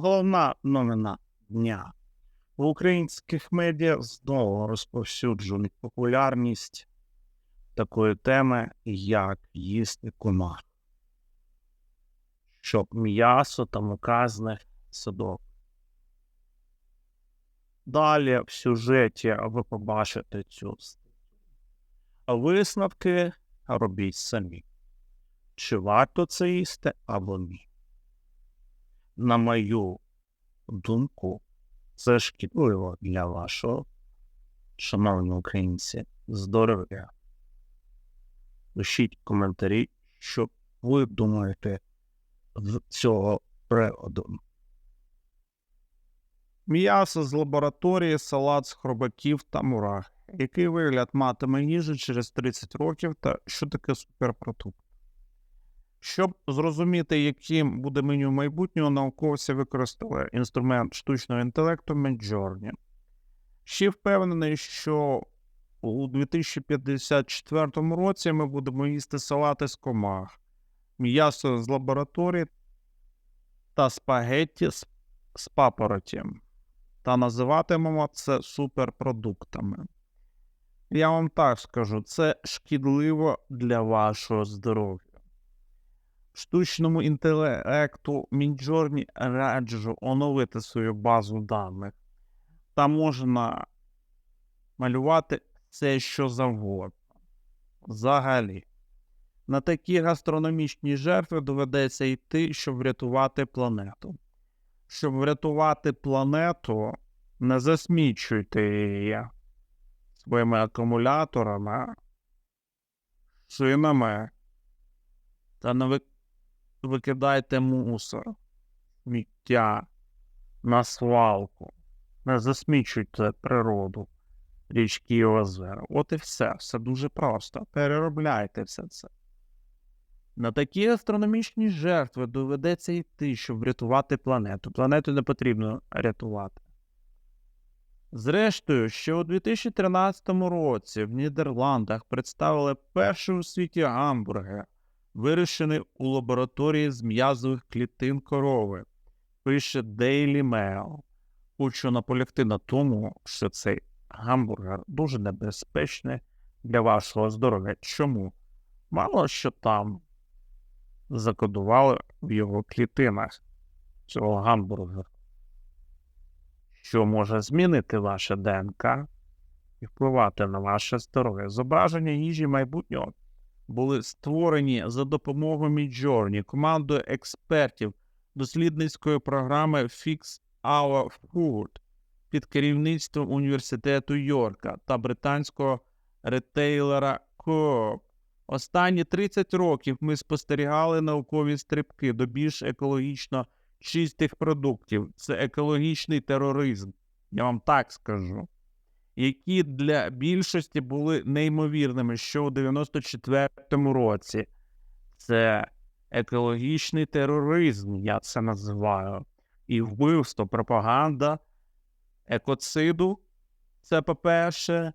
Головна новина дня. В українських медіа знову розповсюджують популярність такої теми, як їсти комах, щоб м'ясо та мука з них садок. Далі в сюжеті ви побачите цю статтю. А висновки робіть самі. Чи варто це їсти або ні? На мою думку, це шкідливо для вашого, шановні українці, здоров'я. Пишіть коментарі, що ви думаєте з цього приводу. М'ясо з лабораторії, салат з хробаків та мурах. Який вигляд матиме їжа через 30 років та що таке суперпродукт? Щоб зрозуміти, яким буде меню майбутнього, науковці використали інструмент штучного інтелекту Midjourney. Ще впевнений, що у 2054 році ми будемо їсти салати з комах, м'ясо з лабораторії та спагетті з, з папоротім. Та називатимемо це суперпродуктами. Я вам так скажу, це шкідливо для вашого здоров'я штучному інтелекту Мінджорні раджу оновити свою базу даних. Там можна малювати все, що завгодно. Взагалі. На такі гастрономічні жертви доведеться йти, щоб врятувати планету. Щоб врятувати планету, не засмічуйте її своїми акумуляторами, шинами та не викидайте мусор, сміття на свалку, не засмічуйте природу, річки і озера. От і все, все дуже просто. Переробляйте все це. На такі астрономічні жертви доведеться йти, щоб врятувати планету. Планету не потрібно рятувати. Зрештою, ще у 2013 році в Нідерландах представили перший у світі гамбургер, вирощений у лабораторії з м'язових клітин корови, пише Daily Mail. Хочу наполягти на тому, що цей гамбургер дуже небезпечний для вашого здоров'я. Чому? Мало що там закодували в його клітинах цього гамбургера, що може змінити ваше ДНК і впливати на ваше здоров'я. Зображення їжі майбутнього були створені за допомогою Midjourney командою експертів дослідницької програми Fix Our Food під керівництвом університету Йорка та британського ретейлера Coop. Останні 30 років ми спостерігали наукові стрибки до більш екологічно чистих продуктів. Це екологічний тероризм. Я вам так скажу які для більшості були неймовірними ще у 94-му році. Це екологічний тероризм, я це називаю. І вбивство, пропаганда екоциду. Це по-перше.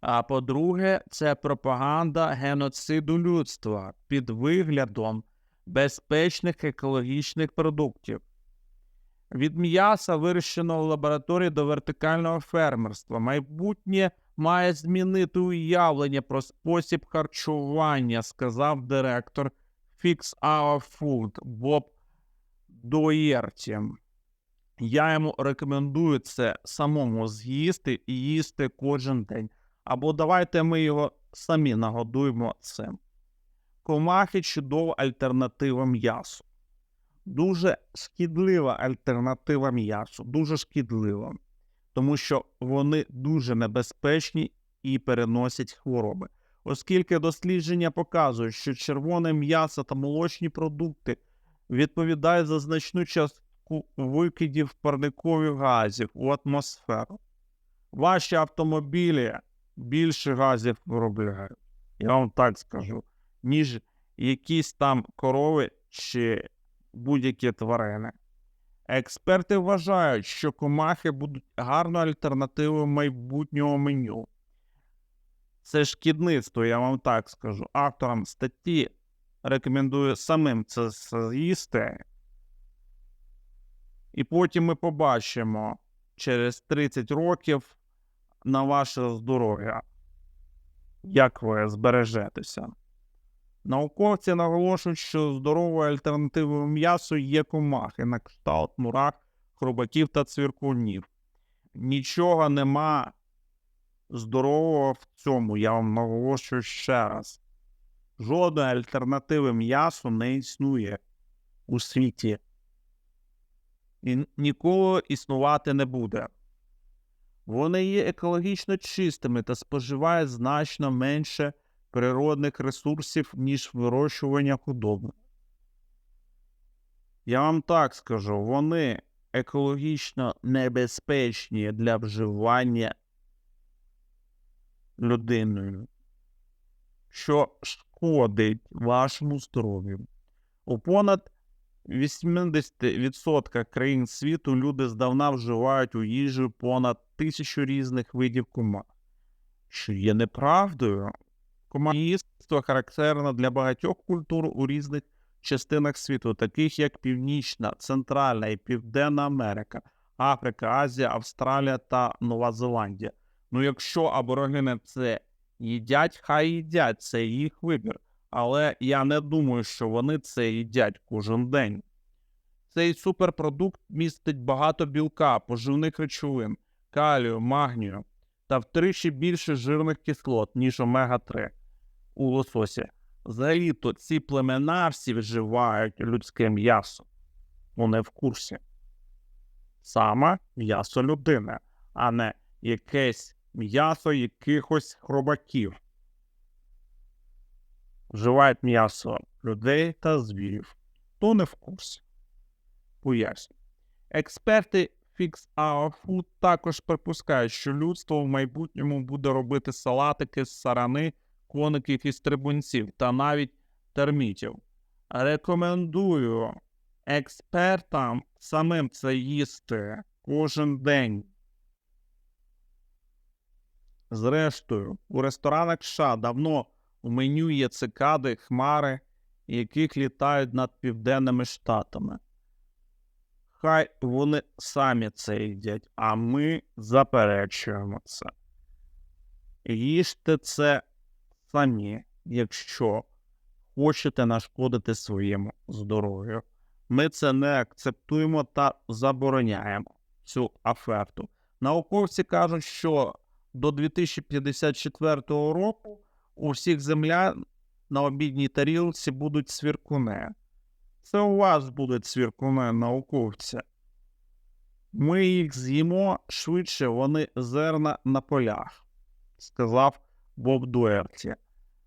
А по-друге, це пропаганда геноциду людства під виглядом безпечних екологічних продуктів. Від м'яса, вирощеного в лабораторії до вертикального фермерства. Майбутнє має змінити уявлення про спосіб харчування, сказав директор Fix Our Food Боб Доєрті. Я йому рекомендую це самому з'їсти і їсти кожен день. Або давайте ми його самі нагодуємо цим. Комахи чудова альтернатива м'ясу дуже шкідлива альтернатива м'ясу, дуже шкідлива, тому що вони дуже небезпечні і переносять хвороби. Оскільки дослідження показують, що червоне м'ясо та молочні продукти відповідають за значну частку викидів парникових газів у атмосферу. Ваші автомобілі більше газів виробляють, я вам так скажу, ніж якісь там корови чи будь-які тварини. Експерти вважають, що комахи будуть гарною альтернативою майбутнього меню. Це шкідництво, я вам так скажу. Авторам статті рекомендую самим це з'їсти І потім ми побачимо через 30 років на ваше здоров'я, як ви збережетеся. Науковці наголошують, що здоровою альтернативою м'ясу є комахи на кшталт мурах, хробаків та цвіркунів. Нічого нема здорового в цьому, я вам наголошую ще раз. Жодної альтернативи м'ясу не існує у світі. І ніколи існувати не буде. Вони є екологічно чистими та споживають значно менше природних ресурсів, ніж вирощування худоби. Я вам так скажу, вони екологічно небезпечні для вживання людиною, що шкодить вашому здоров'ю. У понад 80% країн світу люди здавна вживають у їжу понад тисячу різних видів комах, що є неправдою. Комахівство характерно для багатьох культур у різних частинах світу, таких як Північна, Центральна і Південна Америка, Африка, Азія, Австралія та Нова Зеландія. Ну, якщо аборигени це їдять, хай їдять, це їх вибір. Але я не думаю, що вони це їдять кожен день. Цей суперпродукт містить багато білка, поживних речовин, калію, магнію та втричі більше жирних кислот, ніж омега-3 у лососі. Взагалі-то ці племена всі вживають людське м'ясо. Вони в курсі. Саме м'ясо людини, а не якесь м'ясо якихось хробаків. Вживають м'ясо людей та звірів. То не в курсі. Поясню. Експерти Our Food також припускають, що людство в майбутньому буде робити салатики з сарани, коників і стрибунців та навіть термітів. Рекомендую експертам самим це їсти кожен день. Зрештою, у ресторанах США давно у меню є цикади, хмари, яких літають над південними штатами. Хай вони самі це їдять, а ми заперечуємо це. Їжте це самі, якщо хочете нашкодити своєму здоров'ю. Ми це не акцептуємо та забороняємо цю аферту. Науковці кажуть, що до 2054 року у всіх землян на обідній тарілці будуть цвіркуни. Це у вас будуть цвіркуни, науковці. Ми їх з'їмо швидше, вони зерна на полях, сказав Боб Дуерті.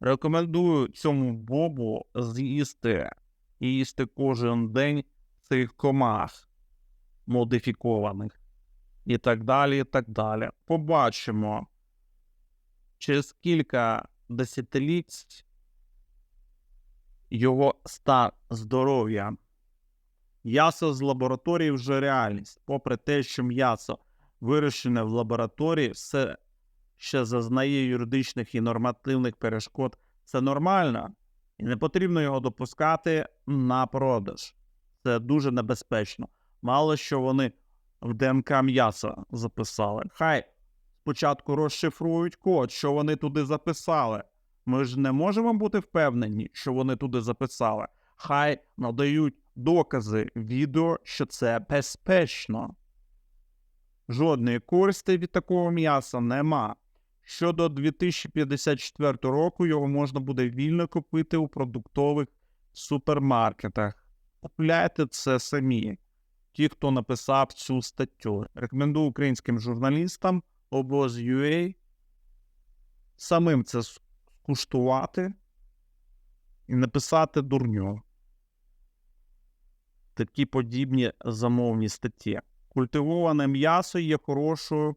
Рекомендую цьому Бобу з'їсти і їсти кожен день цих комах модифікованих. І так далі, і так далі. Побачимо через кілька десятиліть його стан здоров'я. М'ясо з лабораторії вже реальність. Попри те, що м'ясо вирощене в лабораторії, все ще зазнає юридичних і нормативних перешкод. Це нормально, і не потрібно його допускати на продаж. Це дуже небезпечно. Мало що вони в ДНК м'яса записали. Хай спочатку розшифрують код, що вони туди записали. Ми ж не можемо бути впевнені, що вони туди записали. Хай надають докази відео, що це безпечно. Жодної користі від такого м'яса нема. Щодо 2054 року його можна буде вільно купити у продуктових супермаркетах. Купляйте це самі. Ті, хто написав цю статтю. Рекомендую українським журналістам обоз.ua самим це скуштувати і написати дурню. Такі подібні замовні статті. Культивоване м'ясо є хорошою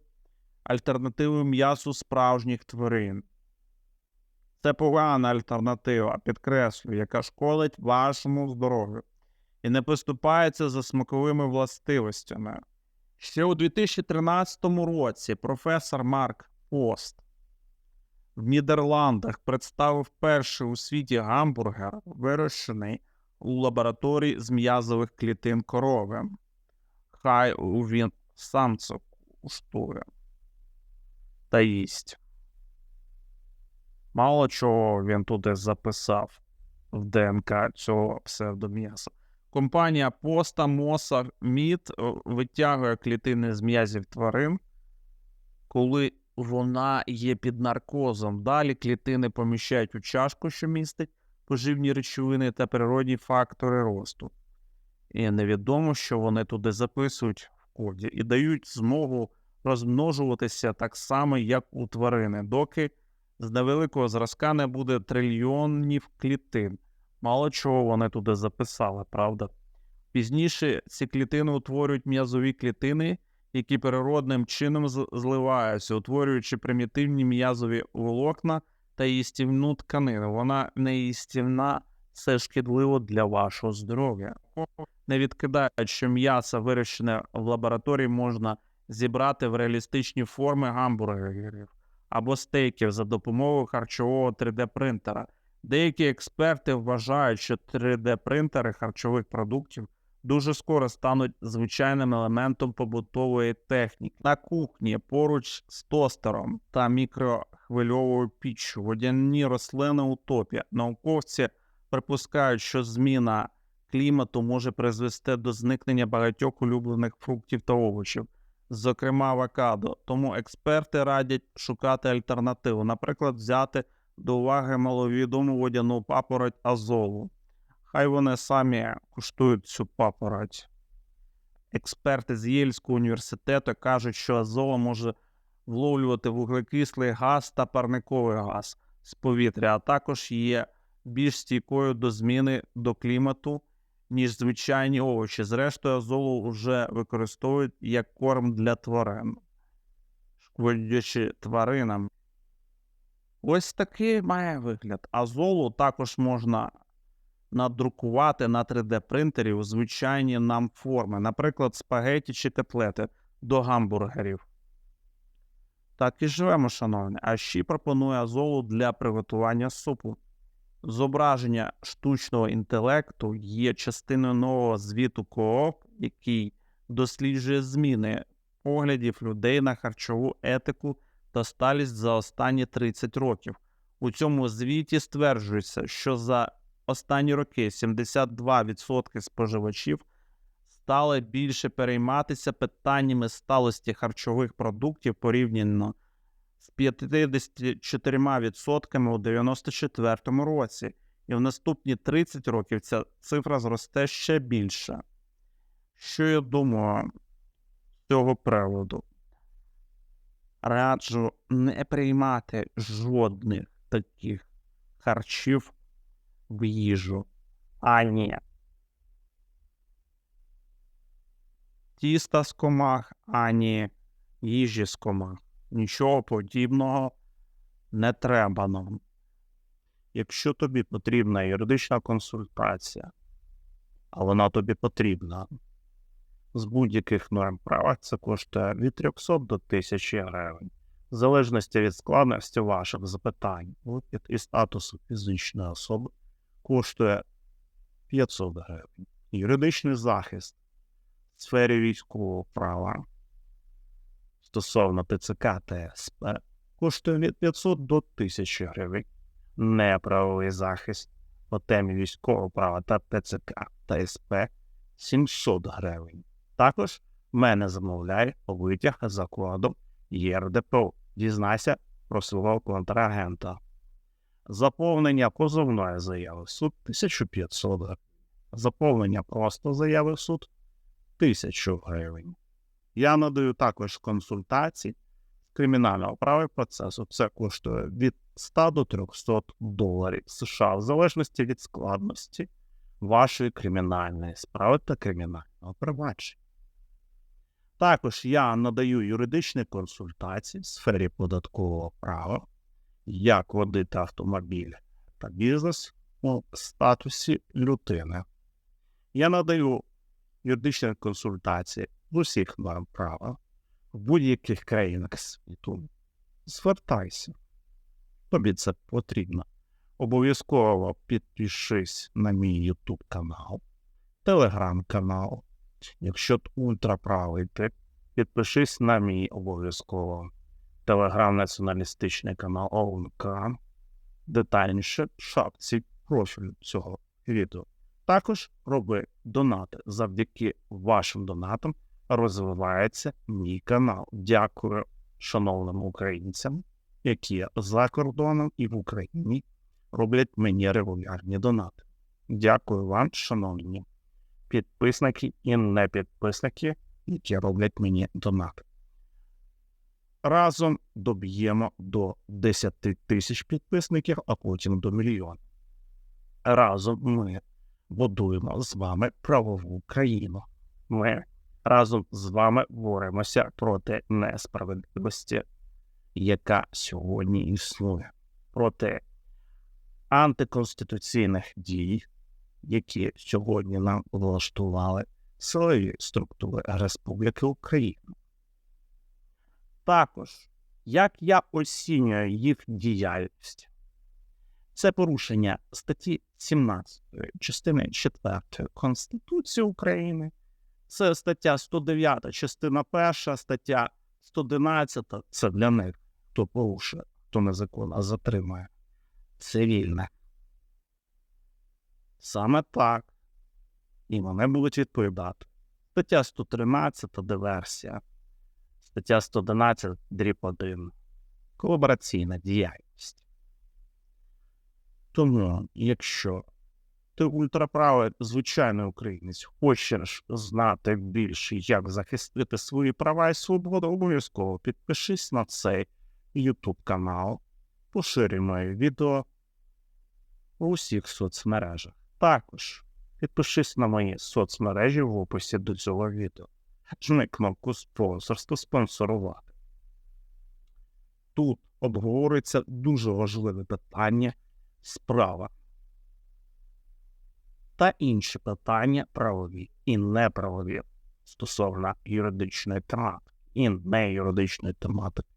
альтернативою м'ясу справжніх тварин. Це погана альтернатива, підкреслюю, яка шкодить вашому здоров'ю і не поступається за смаковими властивостями. Ще у 2013 році професор Марк Пост в Нідерландах представив перший у світі гамбургер, вирощений у лабораторії з м'язових клітин корови. хай він сам це куштує та їсть. Мало чого він туди записав в ДНК цього псевдом'яса. Компанія Поста Моса Мід е, витягує клітини з м'язів тварин, коли вона є під наркозом. Далі клітини поміщають у чашку, що містить поживні речовини та природні фактори росту. І невідомо, що вони туди записують в коді, і дають змогу розмножуватися так само, як у тварини, доки з невеликого зразка не буде трильйонів клітин. Мало чого вони туди записали, правда? Пізніше ці клітини утворюють м'язові клітини, які природним чином зливаються, утворюючи примітивні м'язові волокна та їстівну тканину. Вона не їстівна, це шкідливо для вашого здоров'я. Не відкидають, що м'ясо, вирощене в лабораторії, можна зібрати в реалістичні форми гамбургерів або стейків за допомогою харчового 3D-принтера. Деякі експерти вважають, що 3D-принтери харчових продуктів дуже скоро стануть звичайним елементом побутової техніки. На кухні поруч з тостером та мікрохвильовою піччю водяні рослини утопія. Науковці припускають, що зміна клімату може призвести до зникнення багатьох улюблених фруктів та овочів, зокрема авокадо. Тому експерти радять шукати альтернативу, наприклад, взяти до уваги маловідому водяну папороть азолу. Хай вони самі куштують цю папороть. Експерти з Єльського університету кажуть, що азола може вловлювати вуглекислий газ та парниковий газ з повітря, а також є більш стійкою до зміни до клімату, ніж звичайні овочі. Зрештою, азолу вже використовують як корм для тварин, шкодячи тваринам. Ось такий має вигляд. Азолу також можна надрукувати на 3D-принтері у звичайні нам форми, наприклад, спагеті чи котлети до гамбургерів. Так і живемо, шановні. А ще пропонує азолу для приготування супу. Зображення штучного інтелекту є частиною нового звіту КООП, який досліджує зміни поглядів людей на харчову етику та сталість за останні 30 років. У цьому звіті стверджується, що за останні роки 72% споживачів стали більше перейматися питаннями сталості харчових продуктів порівняно з 54% у 94 році, і в наступні 30 років ця цифра зросте ще більше. Що я думаю з цього приводу? Раджу не приймати жодних таких харчів в їжу. А ні. Тіста з комах, ані їжі з комах. Нічого подібного не треба нам. Якщо тобі потрібна юридична консультація, а вона тобі потрібна з будь-яких норм права, це коштує від 300 до 1000 гривень, в залежності від складності ваших запитань і статусу фізичної особи коштує 500 гривень. Юридичний захист в сфері військового права стосовно ТЦК та СП коштує від 500 до 1000 гривень. Неправовий захист по темі військового права та ТЦК та СП 700 гривень. Також мене замовляє витяг за кодом ЄРДПО. Дізнайся про свого контрагента. Заповнення позовної заяви в суд 1500 гривень. Заповнення просто заяви в суд 1000 гривень. Я надаю також консультації з кримінального права процесу. Це коштує від 100 до 300 доларів США, в залежності від складності вашої кримінальної справи та кримінального провадження. Також я надаю юридичні консультації в сфері податкового права, як водити автомобіль та бізнес у статусі людини. Я надаю юридичні консультації в усіх норм права в будь-яких країнах світу. Звертайся. Тобі це потрібно. Обов'язково підпишись на мій YouTube канал, телеграм канал Якщо ти ультраправий, підпишись на мій обов'язково телеграм-націоналістичний канал ОУНК. Детальніше в шапці профілю цього відео. Також роби донати. Завдяки вашим донатам розвивається мій канал. Дякую шановним українцям, які за кордоном і в Україні роблять мені регулярні донати. Дякую вам, шановні підписники і непідписники, які роблять мені донати. Разом доб'ємо до 10 тисяч підписників, а потім до мільйона. Разом ми будуємо з вами правову країну. Ми разом з вами боремося проти несправедливості, яка сьогодні існує, проти антиконституційних дій, які сьогодні нам влаштували силові структури Республіки Україна. Також, як я оцінюю їх діяльність, це порушення статті 17 частини 4 Конституції України, це стаття 109, частина 1, стаття 111 це для них, хто порушує, хто незаконно затримує цивільне. Саме так. І вони будуть відповідати. Стаття 113 диверсія, стаття 111 дріб 1. Колабораційна діяльність. Тому, якщо ти ультраправий звичайний українець, хочеш знати більше, як захистити свої права і свободу, обов'язково підпишись на цей YouTube канал, поширюй моє відео у всіх соцмережах. Також підпишись на мої соцмережі в описі до цього відео. Кнопку спонсорство спонсорувати. Тут обговорюється дуже важливе питання справа та інші питання правові і неправові стосовно юридичної тематики і неюридичної тематики.